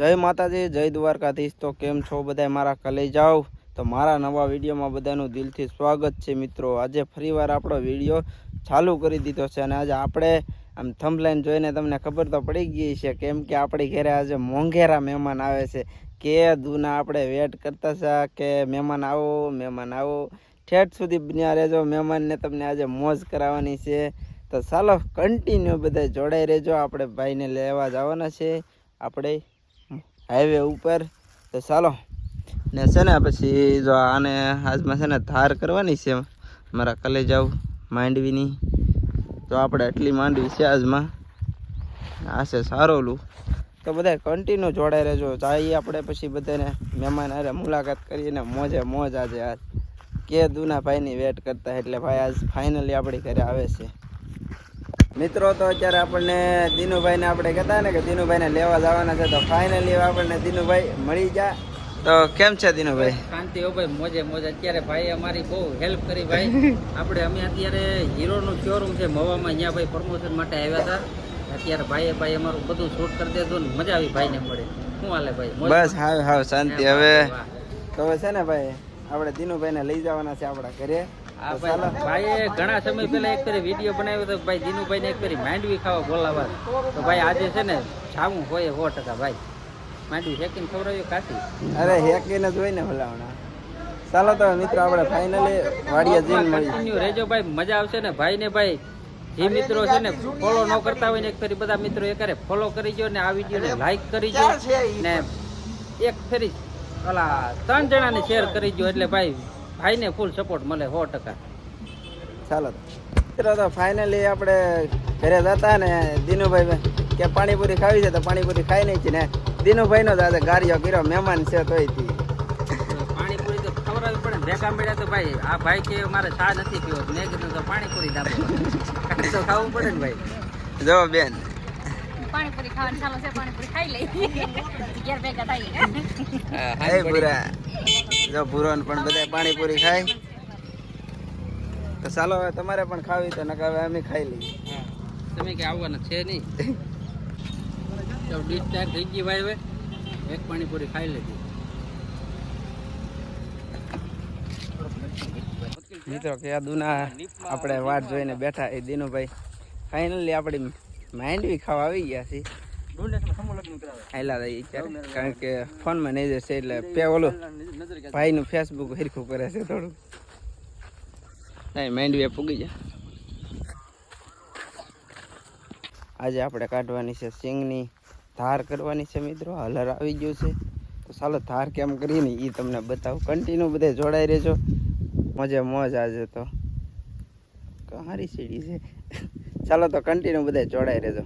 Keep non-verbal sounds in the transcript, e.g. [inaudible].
જય માતાજી, જય દ્વારકાધીશ. તો કેમ છો બધા મારા કલે જાઓ તો મારા નવા વિડીયોમાં બધાનું દિલથી સ્વાગત છે મિત્રો. આજે ફરીવાર આપણો વીડિયો ચાલુ કરી દીધો છે અને આજે આપણે આમ થંભલાઈન જોઈને તમને ખબર તો પડી ગઈ છે કેમ કે આપણી ઘરે આજે મોંઘેરા મહેમાન આવે છે. કે દૂના આપણે વેટ કરતા હતા કે મહેમાન આવો મહેમાન આવો. ઠેઠ સુધી બન્યા રહેજો, મહેમાનને તમને આજે મોજ કરાવવાની છે. તો ચાલો કન્ટિન્યુ બધા જોડાઈ રહેજો. આપણે ભાઈને લેવા જવાના છે. આપણે હાઈવે ઉપર. તો ચાલો. ને છે ને પછી જો આને આજમાં છે ને ધાર કરવાની છે. મારા કલેજાવ માંડવીની. તો આપણે એટલી માંડવી છે આજમાં. આ છે સારોલું. તો બધા કન્ટિન્યુ જોડાઈ રહેજો. જઈએ આપણે પછી બધાને મહેમાન અરે મુલાકાત કરીને મોજે મોજ આજે આજ. કે દુના ભાઈની વેટ કરતા એટલે ભાઈ આજ ફાઇનલી આપણી ઘરે આવે છે. મિત્રો તો અત્યારે આપણને દિનુભાઈને આપણે કહેતા ને કે દિનુભાઈને લેવા જવાના છે તો ફાઇનલી આપણને દિનુભાઈ મળી ગયા. તો કેમ છે દિનુભાઈ? શાંતિ હો ભાઈ મોજે મોજે. અત્યારે ભાઈ અમારી બહુ હેલ્પ કરી ભાઈ. [laughs] આપણે અમે અત્યારે હીરોનું શોરૂમ છે મવામાં અહીંયા ભાઈ પ્રમોશન માટે આવ્યા હતા. અત્યારે ભાઈએ ભાઈ અમારું બધું શૂટ કરી દીધું ને મજા આવી ભાઈને મળે. શું હાલે ભાઈ? બસ હા હા શાંતિ. હવે તો હવે છે ને ભાઈ આપણે દિનુભાઈને લઈ જવાના છે આપણા ઘરે. ભાઈ ઘણા સમય પહેલા એક ફેરી વીડિયો બનાવ્યો તો ભાઈ દિનુભાઈને એક ફેરી માંડવી ખાવા બોલાવા તો ભાઈ આજે છે ને છાવું હોય સો ટકા ભાઈ. માંડવી હેકીને ખવડાવ્યો કાશી અરે હેકીને જોઈ ને ભલાવણા ચાલો તો મિત્રો આપણે ફાઇનલી વાડિયા જઈને મળી કન્ટિન્યુ રહેજો ભાઈ મજા આવશે ને ભાઈ ને ભાઈ. જે મિત્રો છે ને ફોલો ન કરતા હોય ને એક ફેરી બધા મિત્રો એકારે ફોલો કરી જો ને આ વિડીયોને લાઈક કરી જો ને એક ફેરી ઓલા ત્રણ જણાને શેર કરી જો એટલે ભાઈ ભાઈને ફૂલ સપોર્ટ મળે સો ટકા. ચાલો. તો. મિત્રો તો ફાઇનલી આપણે ઘરે જતા ને દિનુભાઈ કે પાણીપુરી ખાવી છે તો પાણીપુરી ખાઈ નહીં છે ને દિનુભાઈનો જ આજે ગાર્યો કર્યો મહેમાન છે તોયથી. પાણીપુરી તો ખવડાવવી પડે ને ભેગા મળ્યા તો ભાઈ આ ભાઈ કે મારે ચા નથી પીવો. મેં કીધું તો પાણીપુરી દાબો તો ખાવું પડે ને ભાઈ. જો બેન. પાણીપુરી ખાવાનું ચાલો છે પાણીપુરી ખાઈ લઈ ઘેર ભેગા થાય. જો ભૂરોન પણ બધા પાણીપુરી ખાય. તો ચાલો હવે તમારે પણ ખાવી તો નકા હવે અમે ખાઈ લઈએ. તમે કે આવવાના છે નહીં. ડીશ તૈયાર થઈ ગઈ ભાઈ હવે. એક પાણીપુરી ખાઈ લેજો. મિત્રો કે આ દુના આપણે વાટ જોઈને બેઠા એ દિનુભાઈ. ફાઇનલી આપણી માંડવી ખાવા આવી ગયા છે આયલા રહી અત્યારે કારણ કે ફોનમાં નહીં જશે એટલે પે ઓલું ભાઈનું ફેસબુક હરખું કરે છે થોડું. હાઈ માઇન્ડ વે પૂગી જા આજે આપણે કાઢવાની છે સિંગની ધાર કરવાની છે મિત્રો. હલર આવી ગયું છે. તો ચાલો ધાર કેમ કરીએ ને એ તમને બતાવું. કન્ટિન્યુ બધે જોડાઈ રહેજો. મજે મોજ આજે તો. હારી સીડી છે. ચાલો તો કન્ટિન્યુ બધે જોડાઈ રહેજો.